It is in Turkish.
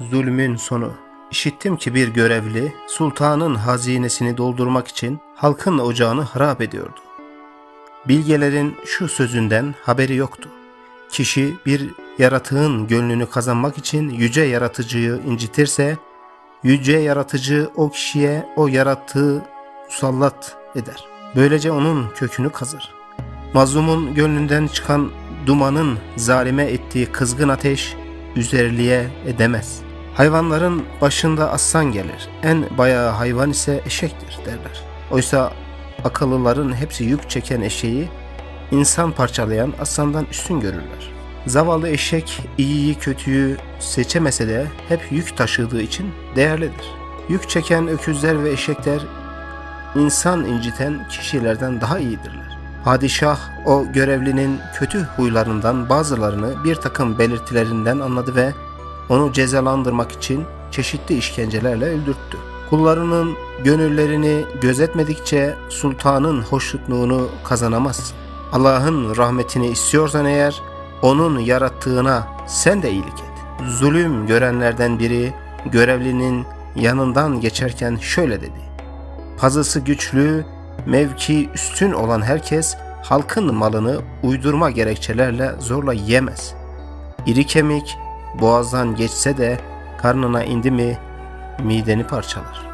Zulmün sonu. İşittim ki bir görevli sultanın hazinesini doldurmak için halkın ocağını harap ediyordu. Bilgelerin şu sözünden haberi yoktu. Kişi bir yaratığın gönlünü kazanmak için yüce yaratıcıyı incitirse, yüce yaratıcı o kişiye o yaratığı musallat eder. Böylece onun kökünü kazır. Mazlumun gönlünden çıkan dumanın zalime ettiği kızgın ateş üzerliğe edemez. Hayvanların başında aslan gelir. En bayağı hayvan ise eşektir derler. Oysa akıllıların hepsi yük çeken eşeği insan parçalayan aslandan üstün görürler. Zavallı eşek iyiyi kötüyü seçemese de hep yük taşıdığı için değerlidir. Yük çeken öküzler ve eşekler insan inciten kişilerden daha iyidirler. Padişah o görevlinin kötü huylarından bazılarını bir takım belirtilerinden anladı ve onu cezalandırmak için çeşitli işkencelerle öldürttü. Kullarının gönüllerini gözetmedikçe sultanın hoşnutluğunu kazanamazsın. Allah'ın rahmetini istiyorsan eğer onun yarattığına sen de iyilik et. Zulüm görenlerden biri görevlinin yanından geçerken şöyle dedi. Pazısı güçlü, mevki üstün olan herkes halkın malını uydurma gerekçelerle zorla yemez. İri kemik boğazdan geçse de karnına indi mi mideni parçalar.